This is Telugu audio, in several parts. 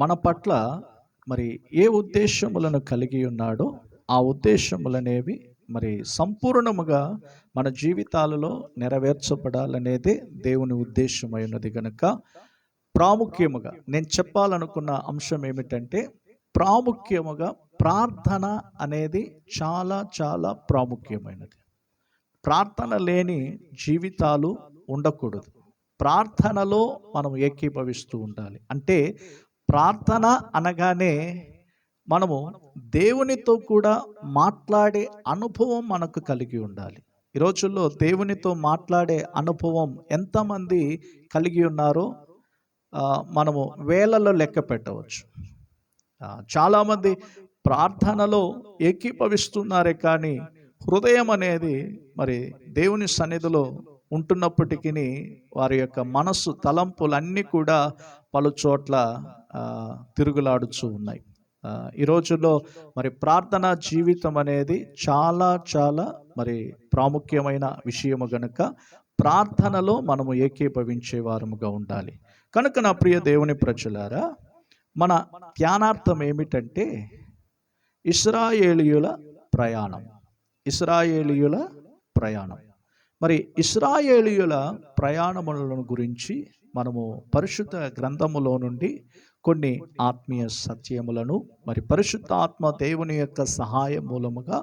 మన పట్ల మరి ఏ ఉద్దేశములను కలిగి ఉన్నాడో ఆ ఉద్దేశములనేవి మరి సంపూర్ణముగా మన జీవితాలలో నెరవేర్చబడాలనేదే దేవుని ఉద్దేశమైనది ఉన్నది కనుక ప్రాముఖ్యముగా నేను చెప్పాలనుకున్న అంశం ఏమిటంటే ప్రాముఖ్యముగా ప్రార్థన అనేది చాలా చాలా ప్రాముఖ్యమైనది. ప్రార్థన లేని జీవితాలు ఉండకూడదు. ప్రార్థనలో మనం ఏకీభవిస్తూ ఉండాలి. అంటే ప్రార్థన అనగానే మనము దేవునితో కూడా మాట్లాడే అనుభవం మనకు కలిగి ఉండాలి. ఈ రోజుల్లో దేవునితో మాట్లాడే అనుభవం ఎంతమంది కలిగి ఉన్నారో మనము వేలలో లెక్క పెట్టవచ్చు. చాలామంది ప్రార్థనలో ఏకీభవిస్తున్నారే కానీ హృదయం అనేది మరి దేవుని సన్నిధిలో ఉంటున్నప్పటికీ వారి యొక్క మనస్సు తలంపులన్నీ కూడా పలు చోట్ల తిరుగులాడుచూ ఉన్నాయి. ఈ రోజుల్లో మరి ప్రార్థన జీవితం అనేది చాలా చాలా మరి ప్రాముఖ్యమైన విషయము గనుక ప్రార్థనలో మనము ఏకీభవించే వారముగా ఉండాలి. కనుక నా ప్రియ దేవుని ప్రజలారా మన ధ్యానార్థం ఏమిటంటే ఇస్రాయేలీయుల ప్రయాణం. ఇస్రాయేలీయుల ప్రయాణం. మరి ఇస్రాయేలీయుల ప్రయాణములను గురించి మనము పరిశుద్ధ గ్రంథములో నుండి కొన్ని ఆత్మీయ సత్యములను మరి పరిశుద్ధ ఆత్మ దేవుని యొక్క సహాయ మూలముగా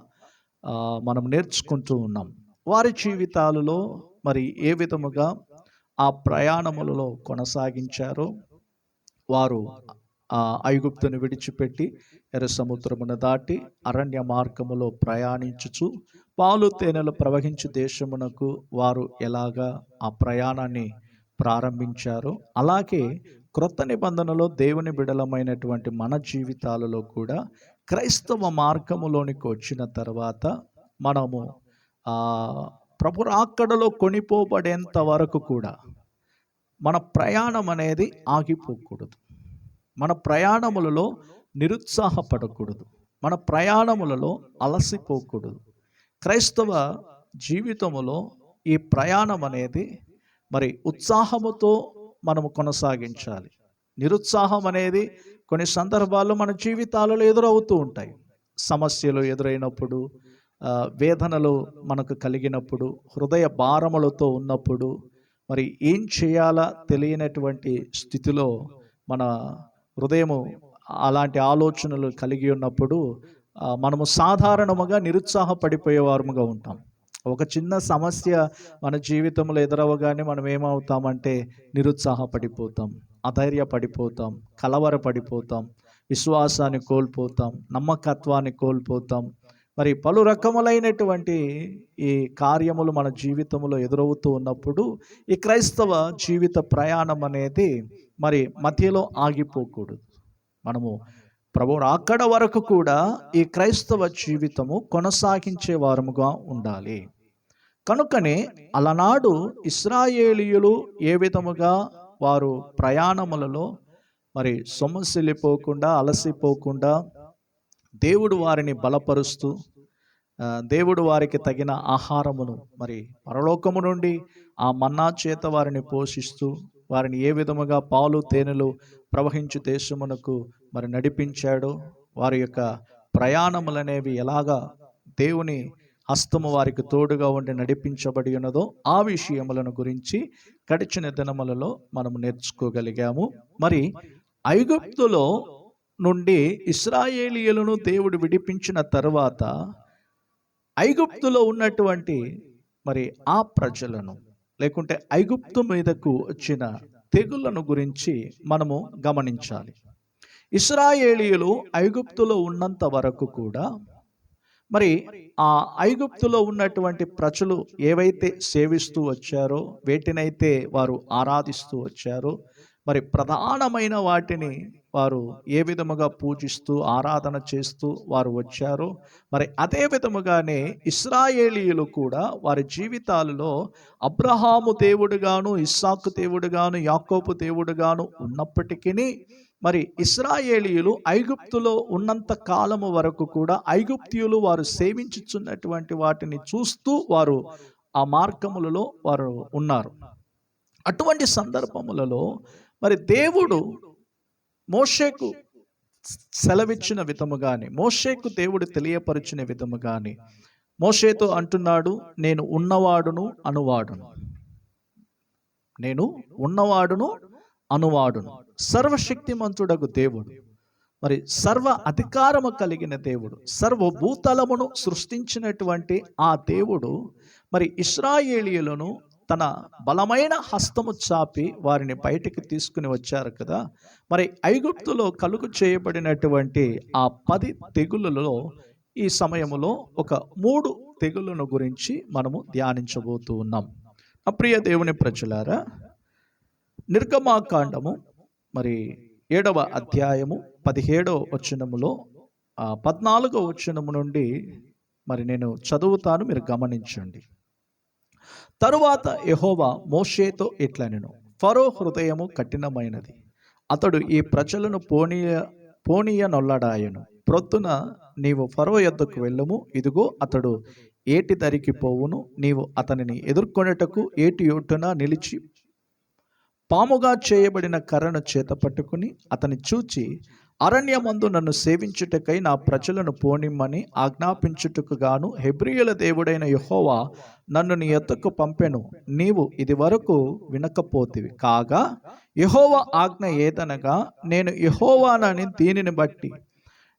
మనం నేర్చుకుంటూ ఉన్నాం. వారి జీవితాలలో మరి ఏ విధముగా ఆ ప్రయాణములలో కొనసాగించారో వారు ఆ ఐగుప్తును విడిచిపెట్టి ఎర్ర సముద్రమును దాటి అరణ్య మార్గములో ప్రయాణించుచు పాలు తేనెలు ప్రవహించు దేశమునకు వారు ఎలాగా ఆ ప్రయాణాన్ని ప్రారంభించారు. అలాగే క్రొత్త నిబంధనలో దేవుని బిడలమైనటువంటి మన జీవితాలలో కూడా క్రైస్తవ మార్గములోనికి వచ్చిన తర్వాత మనము ప్రభురాక్కడలో కొనిపోబడేంత వరకు కూడా మన ప్రయాణం అనేది ఆగిపోకూడదు. మన ప్రయాణములలో నిరుత్సాహపడకూడదు. మన ప్రయాణములలో అలసిపోకూడదు. క్రైస్తవ జీవితములో ఈ ప్రయాణం అనేది మరి ఉత్సాహముతో మనము కొనసాగించాలి. నిరుత్సాహం అనేది కొన్ని సందర్భాల్లో మన జీవితాలలో ఎదురవుతూ ఉంటాయి. సమస్యలు ఎదురైనప్పుడు వేదనలు మనకు కలిగినప్పుడు హృదయ భారములతో ఉన్నప్పుడు మరి ఏం చేయాలా తెలియనటువంటి స్థితిలో మన హృదయము అలాంటి ఆలోచనలు కలిగి ఉన్నప్పుడు మనము సాధారణముగా నిరుత్సాహపడిపోయేవారముగా ఉంటాం. ఒక చిన్న సమస్య మన జీవితంలో ఎదురవగానే మనం ఏమవుతామంటే నిరుత్సాహపడిపోతాం అధైర్యపడిపోతాం కలవరపడిపోతాం విశ్వాసాన్ని కోల్పోతాం నమ్మకత్వాన్ని కోల్పోతాం. మరి పలు రకములైనటువంటి ఈ కార్యములు మన జీవితంలో ఎదురవుతూ ఉన్నప్పుడు ఈ క్రైస్తవ జీవిత ప్రయాణం అనేది మరి మధ్యలో ఆగిపోకూడదు. మనము ప్రభువు అక్కడ వరకు కూడా ఈ క్రైస్తవ జీవితము కొనసాగించే వారముగా ఉండాలి. కనుకనే అలనాడు ఇస్రాయేలీయులు ఏ విధముగా వారు ప్రయాణములలో మరి సొమ్మసిల్లిపోకుండా అలసిపోకుండా దేవుడు వారిని బలపరుస్తూ దేవుడు వారికి తగిన ఆహారమును మరి పరలోకము నుండి ఆ మన్నా చేత వారిని పోషిస్తూ వారిని ఏ విధముగా పాలు తేనెలు ప్రవహించు దేశమునకు మరి నడిపించాడో వారి యొక్క ప్రయాణములనేవి ఎలాగా దేవుని హస్తము వారికి తోడుగా ఉండి నడిపించబడి ఉన్నదో ఆ విషయములను గురించి గడిచిన దినములలో మనం నేర్చుకోగలిగాము. మరి ఐగుప్తులో నుండి ఇస్రాయేలీయులను దేవుడు విడిపించిన తరువాత ఐగుప్తులో ఉన్నటువంటి మరి ఆ ప్రజలను లేకుంటే ఐగుప్తు మీదకు వచ్చిన తెగుళ్ళను గురించి మనము గమనించాలి. ఇస్రాయేలీయులు ఐగుప్తులో ఉన్నంత వరకు కూడా మరి ఆ ఐగుప్తులో ఉన్నటువంటి ప్రజలు ఏవైతే సేవిస్తూ వచ్చారో వేటినైతే వారు ఆరాధిస్తూ వచ్చారో మరి ప్రధానమైన వాటిని వారు ఏ విధముగా పూజిస్తూ ఆరాధన చేస్తూ వారు వచ్చారో మరి అదే విధముగానే ఇస్రాయేలీయులు కూడా వారి జీవితాలలో అబ్రహాము దేవుడుగాను ఇస్సాకు దేవుడుగాను యాకోబు దేవుడుగాను ఉన్నప్పటికీ మరి ఇస్రాయేలీయులు ఐగుప్తులో ఉన్నంత కాలము వరకు కూడా ఐగుప్తియులు వారు సేవించుచున్నటువంటి వాటిని చూస్తూ వారు ఆ మార్గములలో వారు ఉన్నారు. అటువంటి సందర్భములలో మరి దేవుడు మోషేకు సెలవిచ్చిన విధము కానీ మోషేకు దేవుడు తెలియపరిచిన విధము కానీ మోషేతో అంటున్నాడు నేను ఉన్నవాడును అనువాడును. నేను ఉన్నవాడును అనువాడును. సర్వశక్తిమంతుడగు దేవుడు. మరి సర్వ అధికారము కలిగిన దేవుడు సర్వభూతలమును సృష్టించినటువంటి ఆ దేవుడు మరి ఇస్రాయేలీయులను తన బలమైన హస్తము చాపి వారిని బయటికి తీసుకుని వచ్చారు కదా. మరి ఐగుప్తులో కలుగు చేయబడినటువంటి ఆ పది తెగులలో ఈ సమయంలో ఒక మూడు తెగులను గురించి మనము ధ్యానించబోతూ ఉన్నాం. అప్రియ దేవుని ప్రజలారా నిర్గమాకాండము. మరి ఏడవ అధ్యాయము పదిహేడవ వచనములో పద్నాలుగో వచనము నుండి మరి నేను చదువుతాను మీరు గమనించండి. తరువాత యహోవా మోషేతో ఇట్లా నేను ఫరో హృదయము కఠినమైనది. అతడు ఈ ప్రజలను పోనీయ పోనీయ నొల్లడాయను ప్రొద్దున నీవు ఫరో యొద్దకు వెళ్ళము ఇదిగో అతడు ఏటి దరికి పోవును నీవు అతనిని ఎదుర్కొనేటకు ఏటి ఒట్టున నిలిచి పాముగా చేయబడిన కర్రను చేత పట్టుకుని అతని చూచి అరణ్యమందు నన్ను సేవించుటకై నా ప్రజలను పోనిమ్మని ఆజ్ఞాపించుటకు గాను హెబ్రియుల దేవుడైన యహోవా నన్ను నీ ఎత్తకు పంపెను. నీవు ఇది వరకు వినకపోతివి. కాగా యహోవా ఆజ్ఞ ఏదనగా నేను యహోవానని దీనిని బట్టి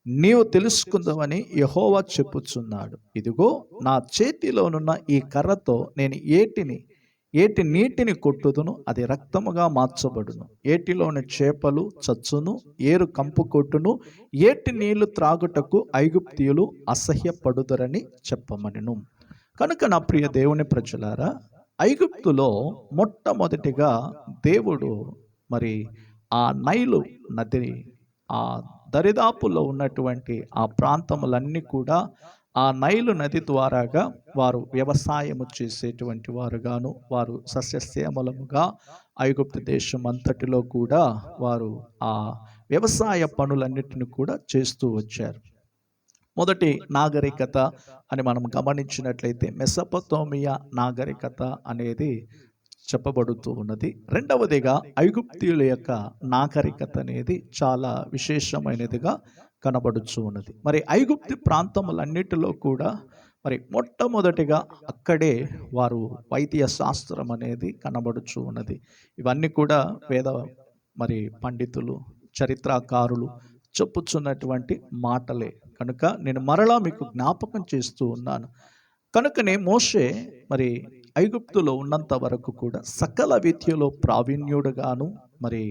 నీవు తెలుసుకుందామని యహోవా చెప్పుచున్నాడు. ఇదిగో నా చేతిలోనున్న ఈ కర్రతో నేను ఏటిని ఏటి నీటిని కొట్టుదును అది రక్తముగా మార్చబడును. ఏటిలోని చేపలు చచ్చును ఏరు కంపు కొట్టును ఏటి నీళ్ళు త్రాగుటకు ఐగుప్తియులు అసహ్యపడుదరని చెప్పమనిను. కనుక నా ప్రియ దేవుని ప్రజలారా ఐగుప్తులో మొట్టమొదటిగా దేవుడు మరి ఆ నైలు నది ఆ దరిదాపులో ఉన్నటువంటి ఆ ప్రాంతములన్నీ కూడా ఆ నైలు నది ద్వారాగా వారు వ్యవసాయము చేసేటువంటి వారుగాను వారు సస్యశ్యామలముగా ఐగుప్తు దేశం అంతటిలో కూడా వారు ఆ వ్యవసాయ పనులన్నిటిని కూడా చేస్తూ వచ్చారు. మొదటి నాగరికత అని మనం గమనించినట్లయితే మెసపతోమియా నాగరికత అనేది చెప్పబడుతూ ఉన్నది. రెండవదిగా ఐగుప్తీయుల యొక్క నాగరికత అనేది చాలా విశేషమైనదిగా కనబడుచు ఉన్నది. మరి ఐగుప్తి ప్రాంతములన్నిటిలో కూడా మరి మొట్టమొదటిగా అక్కడే వారు వైద్య శాస్త్రం అనేది కనబడుచు ఉన్నది. ఇవన్నీ కూడా వేద మరి పండితులు చరిత్రకారులు చెప్పుచున్నటువంటి మాటలే. కనుక నేను మరలా మీకు జ్ఞాపకం చేస్తూ ఉన్నాను. కనుకనే మోషే మరి ఐగుప్తులో ఉన్నంత వరకు కూడా సకల విద్యలో ప్రావీణ్యుడుగాను మరి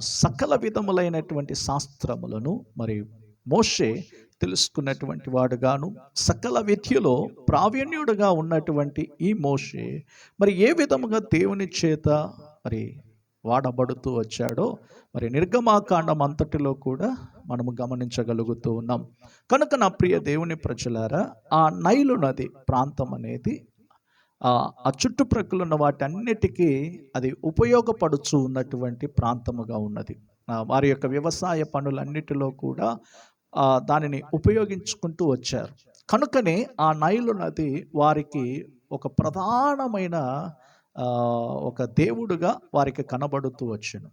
సకల విధములైనటువంటి శాస్త్రములను మరి మోషే తెలుసుకున్నటువంటి వాడుగాను సకల విద్యలో ప్రావీణ్యుడుగా ఉన్నటువంటి ఈ మోషే మరి ఏ విధముగా దేవుని చేత మరి వాడబడుతూ వచ్చాడో మరి నిర్గమాకాండం అంతటిలో కూడా మనము గమనించగలుగుతూ ఉన్నాం. కనుక నా ప్రియ దేవుని ప్రజలారా ఆ నైలు నది ప్రాంతం అనేది ఆ చుట్టుప్రక్కల ఉన్న వాటన్నిటికీ అది ఉపయోగపడుచు ఉన్నటువంటి ప్రాంతముగా ఉన్నది. వారి యొక్క వ్యవసాయ పనులన్నిటిలో కూడా దానిని ఉపయోగించుకుంటూ వచ్చారు. కనుకనే ఆ నైలు నది వారికి ఒక ప్రధానమైన ఒక దేవుడుగా వారికి కనబడుతూ వచ్చాను.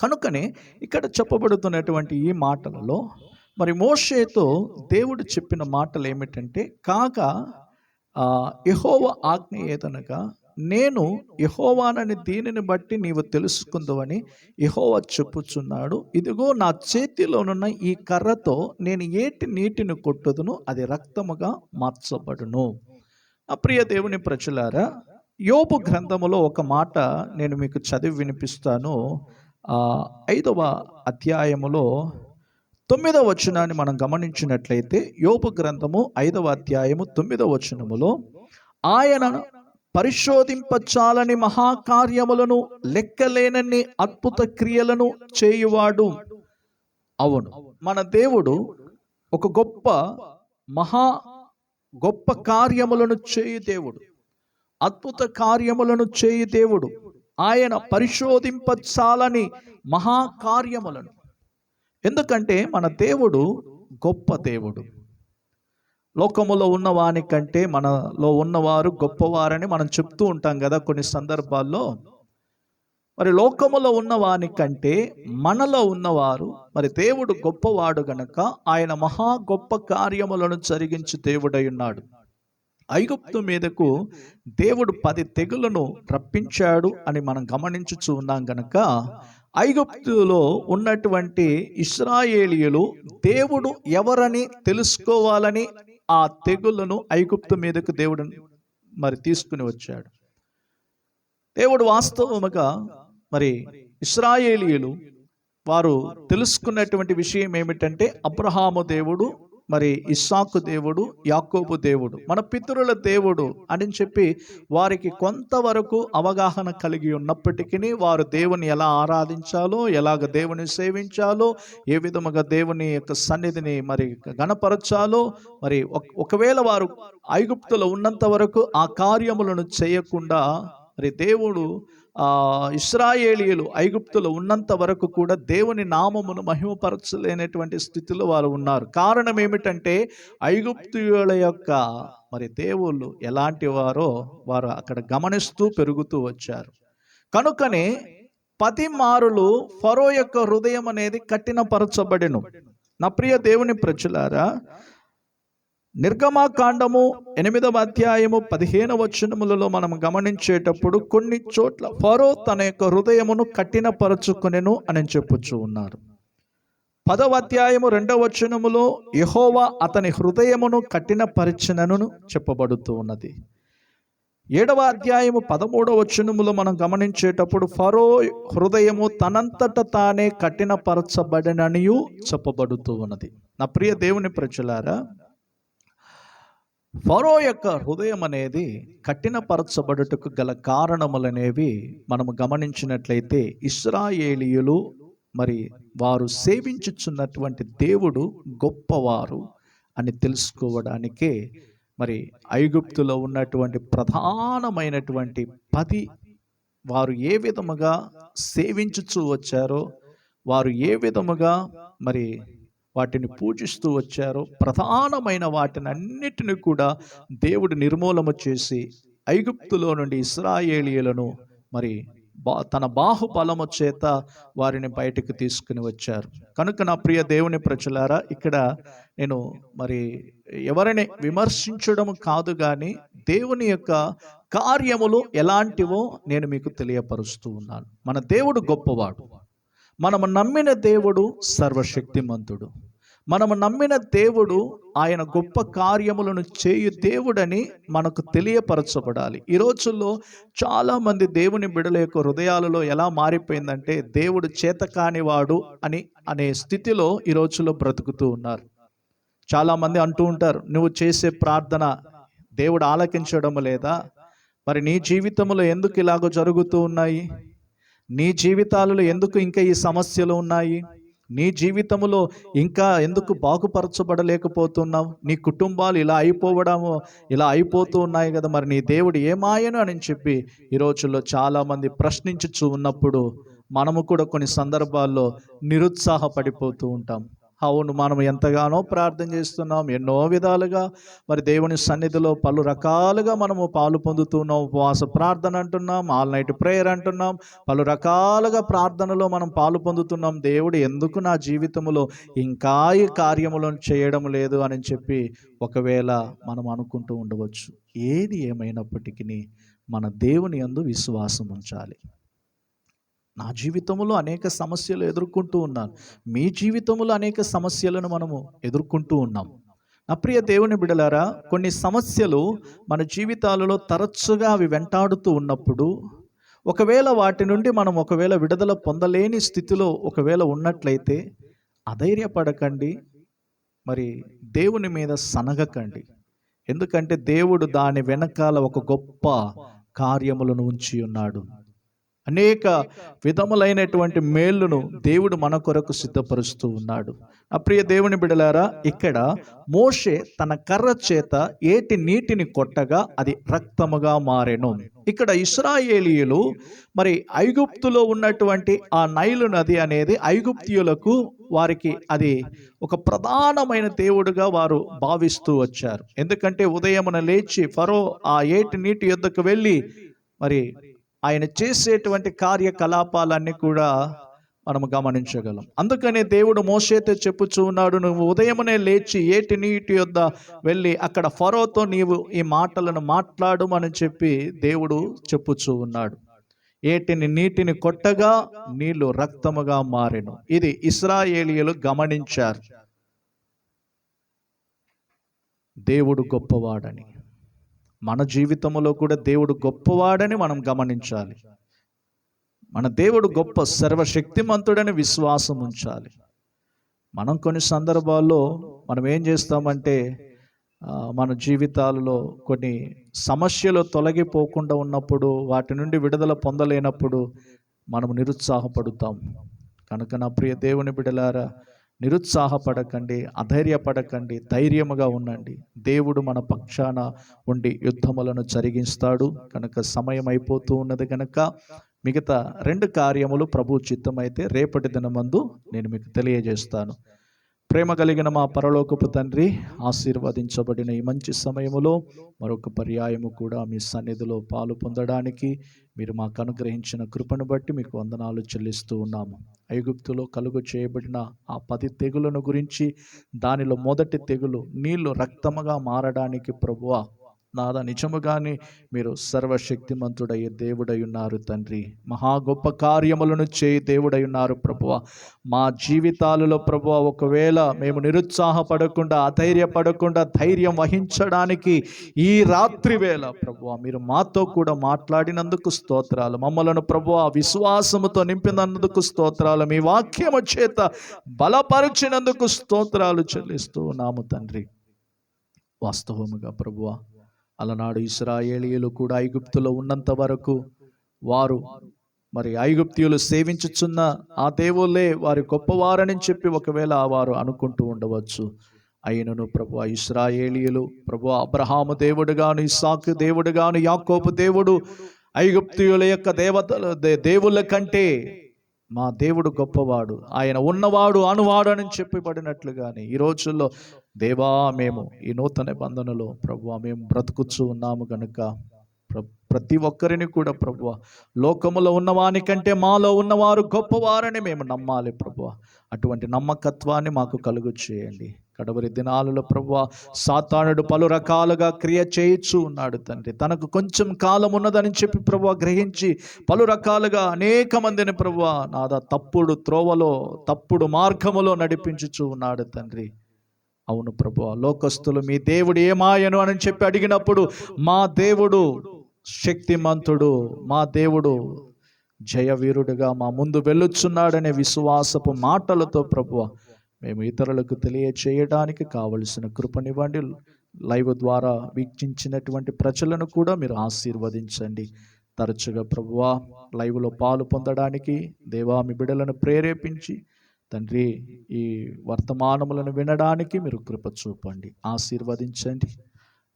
కనుకనే ఇక్కడ చెప్పబడుతున్నటువంటి ఈ మాటలలో మరి మోషేతో దేవుడు చెప్పిన మాటలు ఏమిటంటే కాక యహోవ ఆజ్ఞ ఏదనగా నేను యహోవానని దీనిని బట్టి నీవు తెలుసుకుందవని యహోవ చెప్పుచున్నాడు. ఇదిగో నా చేతిలోనున్న ఈ కర్రతో నేను ఏటి నీటిని కొట్టుదును అది రక్తముగా మార్చబడును. అప్రియ దేవుని ప్రజలారా యోపు గ్రంథములో ఒక మాట నేను మీకు చదివి వినిపిస్తాను. ఐదవ అధ్యాయములో తొమ్మిదవ వచనాన్ని మనం గమనించినట్లయితే యోపు గ్రంథము ఐదవ అధ్యాయము తొమ్మిదవ వచనములో ఆయన పరిశోధింపచాలని మహాకార్యములను లెక్కలేనన్ని అద్భుత క్రియలను చేయువాడు అవును. మన దేవుడు ఒక గొప్ప మహా గొప్ప కార్యములను చేయు దేవుడు. అద్భుత కార్యములను చేయు దేవుడు. ఆయన పరిశోధింపచాలని మహాకార్యములను. ఎందుకంటే మన దేవుడు గొప్ప దేవుడు. లోకములో ఉన్నవాని కంటే మనలో ఉన్నవారు గొప్పవారని మనం చెప్తూ ఉంటాం కదా కొన్ని సందర్భాల్లో. మరి లోకములో ఉన్నవాని కంటే మనలో ఉన్నవారు మరి దేవుడు గొప్పవాడు గనక ఆయన మహా గొప్ప కార్యములను జరిగించి దేవుడై ఉన్నాడు. ఐగుప్తు మీదకు దేవుడు పది తెగులను రప్పించాడు అని మనం గమనించుచు ఉన్నాం గనక ఐగుప్తులో ఉన్నటువంటి ఇస్రాయేలీయులు దేవుడు ఎవరని తెలుసుకోవాలని ఆ తెగులను ఐగుప్తు మీదకు దేవుడు మరి తీసుకుని వచ్చాడు. దేవుడు వాస్తవముగా మరి ఇస్రాయేలీయులు వారు తెలుసుకున్నటువంటి విషయం ఏమిటంటే అబ్రహాము దేవుడు మరి ఇస్సాకు దేవుడు యాకోబు దేవుడు మన పితరుల దేవుడు అని చెప్పి వారికి కొంతవరకు అవగాహన కలిగి ఉన్నప్పటికీ వారు దేవుని ఎలా ఆరాధించాలో ఎలాగ దేవుని సేవించాలో ఏ విధముగా దేవుని యొక్క సన్నిధిని మరి గణపరచాలో మరి ఒకవేళ వారు ఐగుప్తులో ఉన్నంత వరకు ఆ కార్యములను చేయకుండా మరి దేవుడు ఇస్రాయేలీలు ఐగుప్తులు ఉన్నంత వరకు కూడా దేవుని నామమును మహిమపరచలేనటువంటి స్థితిలో వారు ఉన్నారు. కారణం ఏమిటంటే ఐగుప్తుల యొక్క మరి దేవుళ్ళు ఎలాంటి వారో వారు అక్కడ గమనిస్తూ పెరుగుతూ వచ్చారు. కనుకనే పది మారులు ఫరో యొక్క హృదయం అనేది కఠినపరచబడెను. నా ప్రియ దేవుని ప్రజలారా నిర్గమాకాండము ఎనిమిదవ అధ్యాయము పదిహేను వచనములలో మనం గమనించేటప్పుడు కొన్ని చోట్ల ఫరో తన యొక్క హృదయమును కఠినపరచుకునేను అని చెప్పుచూ ఉన్నారు. పదవ అధ్యాయము రెండవ వచనములో యహోవా అతని హృదయమును కఠినపరిచినను చెప్పబడుతూ ఉన్నది. ఏడవ అధ్యాయము పదమూడవ వచనములో మనం గమనించేటప్పుడు ఫరో హృదయము తనంతట తానే కఠినపరచబడిననియు చెప్పబడుతూ ఉన్నది. నా ప్రియ దేవుని ప్రజలారా ఫరో యొక్క హృదయం అనేది కఠినపరచబడుటకు గల కారణములనేవి మనము గమనించినట్లయితే ఇస్రాయేలీయులు మరి వారు సేవించుచున్నటువంటి దేవుడు గొప్పవారు అని తెలుసుకోవడానికే మరి ఐగుప్తులో ఉన్నటువంటి ప్రధానమైనటువంటి పది వారు ఏ విధముగా సేవించుచూ వచ్చారో వారు ఏ విధముగా మరి వాటిని పూజిస్తూ వచ్చారో. ప్రధానమైన వాటిని అన్నిటిని కూడా దేవుడు నిర్మూలన చేసి ఐగుప్తులో నుండి ఇస్రాయేలీలను మరి బా తన బాహుబలము చేత వారిని బయటకు తీసుకుని వచ్చారు. కనుక నా ప్రియ దేవుని ప్రజలారా ఇక్కడ నేను మరి ఎవరిని విమర్శించడం కాదు కానీ దేవుని యొక్క కార్యములు ఎలాంటివో నేను మీకు తెలియపరుస్తూ ఉన్నాను. మన దేవుడు గొప్పవాడు. మనము నమ్మిన దేవుడు సర్వశక్తిమంతుడు. మనము నమ్మిన దేవుడు ఆయన గొప్ప కార్యములను చేయు దేవుడని మనకు తెలియపరచబడాలి. ఈ రోజుల్లో చాలామంది దేవుని బిడల యొక్క హృదయాలలో ఎలా మారిపోయిందంటే దేవుడు చేతకానివాడు అని అనే స్థితిలో ఈ రోజుల్లో బ్రతుకుతూ ఉన్నారు. చాలామంది అంటూ ఉంటారు నువ్వు చేసే ప్రార్థన దేవుడు ఆలకించడం లేదా? మరి నీ జీవితంలో ఎందుకు ఇలాగ జరుగుతూ ఉన్నాయి? నీ జీవితాలలో ఎందుకు ఇంకా ఈ సమస్యలు ఉన్నాయి? నీ జీవితంలో ఇంకా ఎందుకు బాగుపరచబడలేకపోతున్నావు? నీ కుటుంబాలు ఇలా అయిపోవడము ఇలా అయిపోతూ ఉన్నాయి కదా మరి నీ దేవుడు ఏమాయను అని చెప్పి ఈ రోజుల్లో చాలామంది ప్రశ్నించుచూ ఉన్నప్పుడు మనము కూడా కొన్ని సందర్భాల్లో నిరుత్సాహపడిపోతూ ఉంటాం. అవును మనం ఎంతగానో ప్రార్థన చేస్తున్నాం ఎన్నో విధాలుగా. మరి దేవుని సన్నిధిలో పలు రకాలుగా మనము పాలు పొందుతున్నాం ఉపవాస ప్రార్థన అంటున్నాం ఆల్ నైట్ ప్రేయర్ అంటున్నాం. పలు రకాలుగా ప్రార్థనలో మనం పాలు పొందుతున్నాం. దేవుడు ఎందుకు నా జీవితంలో ఇంకా ఈ కార్యములను చేయడం లేదు అని చెప్పి ఒకవేళ మనం అనుకుంటూ ఉండవచ్చు. ఏది ఏమైనప్పటికీ మన దేవుని యందు విశ్వాసం ఉంచాలి. నా జీవితంలో అనేక సమస్యలు ఎదుర్కొంటూ ఉన్నాను. మీ జీవితంలో అనేక సమస్యలను మనము ఎదుర్కొంటూ ఉన్నాం. నా ప్రియ దేవుని బిడలారా కొన్ని సమస్యలు మన జీవితాలలో తరచుగా అవి వెంటాడుతూ ఉన్నప్పుడు ఒకవేళ వాటి నుండి మనం ఒకవేళ విడుదల పొందలేని స్థితిలో ఒకవేళ ఉన్నట్లయితే అధైర్యపడకండి. మరి దేవుని మీద సనగకండి. ఎందుకంటే దేవుడు దాని వెనకాల ఒక గొప్ప కార్యములను ఉంచి ఉన్నాడు. అనేక విధములైనటువంటి మేలును దేవుడు మన కొరకు సిద్ధపరుస్తూ ఉన్నాడు. అప్రియ దేవుని బిడలారా ఇక్కడ మోషే తన కర్ర చేత ఏటి నీటిని కొట్టగా అది రక్తముగా మారెను. ఇక్కడ ఇస్రాయేలీయులు మరి ఐగుప్తులో ఉన్నటువంటి ఆ నైలు నది అనేది ఐగుప్తియులకు వారికి అది ఒక ప్రధానమైన దేవుడుగా వారు భావిస్తూ వచ్చారు. ఎందుకంటే ఉదయమున లేచి ఫరో ఆ ఏటి నీటి యొద్దకు వెళ్ళి మరి ఆయన చేసేటువంటి కార్యకలాపాలన్నీ కూడా మనం గమనించగలం. అందుకనే దేవుడు మోసేతో చెప్పుచూ ఉన్నాడు నువ్వు ఉదయమునే లేచి ఏటి నీటి యొద్ద వెళ్ళి అక్కడ ఫరోతో నీవు ఈ మాటలను మాట్లాడుమని చెప్పి దేవుడు చెప్పుచూ ఉన్నాడు. ఏటిని నీటిని కొట్టగా నీళ్ళు రక్తముగా మారెను. ఇది ఇస్రాయేలియలు గమనించారు. దేవుడు గొప్పవాడని. మన జీవితంలో కూడా దేవుడు గొప్పవాడని మనం గమనించాలి. మన దేవుడు గొప్ప సర్వశక్తిమంతుడని విశ్వాసం ఉంచాలి. మనం కొన్ని సందర్భాల్లో మనం ఏం చేస్తామంటే మన జీవితాలలో కొన్ని సమస్యలు తొలగిపోకుండా ఉన్నప్పుడు వాటి నుండి విడుదల పొందలేనప్పుడు మనం నిరుత్సాహపడుతాం. కనుక నా ప్రియ దేవుని బిడలారా నిరుత్సాహపడకండి అధైర్యపడకండి ధైర్యముగా ఉండండి. దేవుడు మన పక్షాన ఉండి యుద్ధములను జరిగిస్తాడు. కనుక సమయం అయిపోతూ ఉన్నది కనుక మిగతా రెండు కార్యములు ప్రభు చిత్తమైతే రేపటి దినమందు నేను మీకు తెలియజేస్తాను. ప్రేమ కలిగిన మా పరలోకపు తండ్రి ఆశీర్వదించబడిన ఈ మంచి సమయములో మరొక పర్యాయము కూడా మీ సన్నిధిలో పాలు పొందడానికి మీరు మాకు అనుగ్రహించిన కృపను బట్టి మీకు వందనాలు చెల్లిస్తూ ఉన్నాము. ఐగుప్తులో కలుగు చేయబడిన ఆ పది తెగులను గురించి దానిలో మొదటి తెగులు నీళ్ళు రక్తముగా మారడానికి ప్రభువా నాదా నిజముగానే మీరు సర్వశక్తిమంతుడయ్యే దేవుడై ఉన్నారు తండ్రి. మహా గొప్ప కార్యములను చేయి దేవుడై ఉన్నారు ప్రభువ. మా జీవితాలలో ప్రభువ ఒకవేళ మేము నిరుత్సాహపడకుండా అధైర్యపడకుండా ధైర్యం వహించడానికి ఈ రాత్రి వేళ ప్రభువ మీరు మాతో కూడా మాట్లాడినందుకు స్తోత్రాలు. మమ్మలను ప్రభువ విశ్వాసముతో నింపినందుకు స్తోత్రాలు. మీ వాక్యము చేత బలపరిచినందుకు స్తోత్రాలు చెల్లిస్తూ ఉన్నాము తండ్రి. వాస్తవముగా ప్రభువా అలనాడు ఇస్రాయేలీయులు కూడా ఐగుప్తులో ఉన్నంత వరకు వారు మరి ఐగుప్తియులు సేవించుచున్న ఆ దేవుళ్ళే వారి గొప్పవారని చెప్పి ఒకవేళ వారు అనుకుంటూ ఉండవచ్చు. అయినను ప్రభు ఇస్రాయేలీయులు ప్రభు అబ్రహాము దేవుడుగాను ఇస్సాకు దేవుడుగాను యాకోపు దేవుడు ఐగుప్తియుల యొక్క దేవతల దే- దేవుళ్ళ కంటే మా దేవుడు గొప్పవాడు. ఆయన ఉన్నవాడు అనువాడు అని చెప్పబడినట్లుగానే ఈ రోజుల్లో దేవా మేము ఈ నూతన బంధనలో ప్రభు మేము బ్రతుకుచూ ఉన్నాము ప్ర- ప్రతి ఒక్కరిని కూడా ప్రభు లోకములో ఉన్నవాని కంటే మాలో ఉన్నవారు గొప్పవారని మేము నమ్మాలి ప్రభు అటువంటి నమ్మకత్వాన్ని మాకు కలుగు చేయండి. కడవరి దినాలలో ప్రభు సాతానుడు పలు రకాలుగా క్రియ చేయిచూ ఉన్నాడు తండ్రి. తనకు కొంచెం కాలం ఉన్నదని చెప్పి ప్రభు గ్రహించి పలు రకాలుగా అనేక మందిని ప్రభు నాదా తప్పుడు త్రోవలో తప్పుడు మార్గములో నడిపించుచూ ఉన్నాడు తండ్రి. అవును ప్రభు లోకస్తులు మీ దేవుడు ఏమాయను అని చెప్పి అడిగినప్పుడు మా దేవుడు శక్తిమంతుడు మా దేవుడు జయవీరుడుగా మా ముందు వెళ్ళొచ్చున్నాడనే విశ్వాసపు మాటలతో ప్రభు మేము ఇతరులకు తెలియచేయడానికి కావలసిన కృపనివ్వండి. లైవ్ ద్వారా వీక్షించినటువంటి ప్రజలను కూడా మీరు ఆశీర్వదించండి. తరచుగా ప్రభువా లైవ్లో పాలు పొందడానికి దేవా మీ బిడలను ప్రేరేపించి తండ్రి ఈ వర్తమానములను వినడానికి మీరు కృప చూపండి ఆశీర్వదించండి.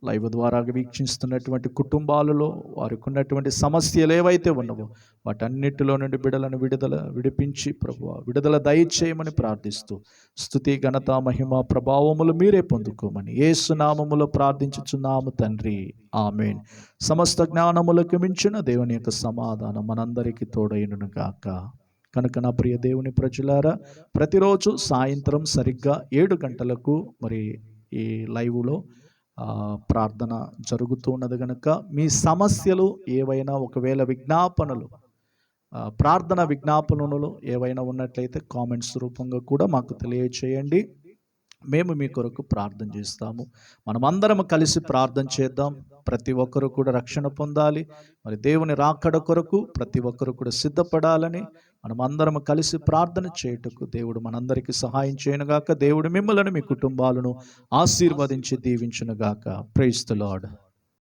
లైవ్ ద్వారా వీక్షిస్తున్నటువంటి కుటుంబాలలో వారికి ఉన్నటువంటి సమస్యలు ఏవైతే ఉన్నవో వాటన్నిటిలో నుండి బిడలను విడుదల విడిపించి ప్రభు విడుదల దయచేయమని ప్రార్థిస్తూ స్థుతి ఘనత మహిమ ప్రభావములు మీరే పొందుకోమని ఏసునామములో ప్రార్థించుచున్నాము తండ్రి. ఆమెన్. సమస్త జ్ఞానములకు మించిన దేవుని యొక్క సమాధానం మనందరికీ తోడైనను గాక. కనుక నా ప్రియ దేవుని ప్రజలారా ప్రతిరోజు సాయంత్రం సరిగ్గా ఏడు గంటలకు మరి ఈ లైవ్లో ప్రార్థన జరుగుతూ ఉన్నది కనుక మీ సమస్యలు ఏవైనా ఒకవేళ విజ్ఞాపనలు ప్రార్థన విజ్ఞాపనలు ఏవైనా ఉన్నట్లయితే కామెంట్స్ రూపంగా కూడా మాకు తెలియచేయండి. మేము మీ కొరకు ప్రార్థన చేస్తాము. మనమందరం కలిసి ప్రార్థన చేద్దాం. ప్రతి ఒక్కరు కూడా రక్షణ పొందాలి. మరి దేవుని రాకడ కొరకు ప్రతి ఒక్కరు కూడా సిద్ధపడాలని మనమందరం కలిసి ప్రార్థన చేయుటకు దేవుడు మనందరికీ సహాయం చేయనుగాక. దేవుడు మిమ్మల్ని మీ కుటుంబాలను ఆశీర్వదించి దీవించునుగాక. Praise the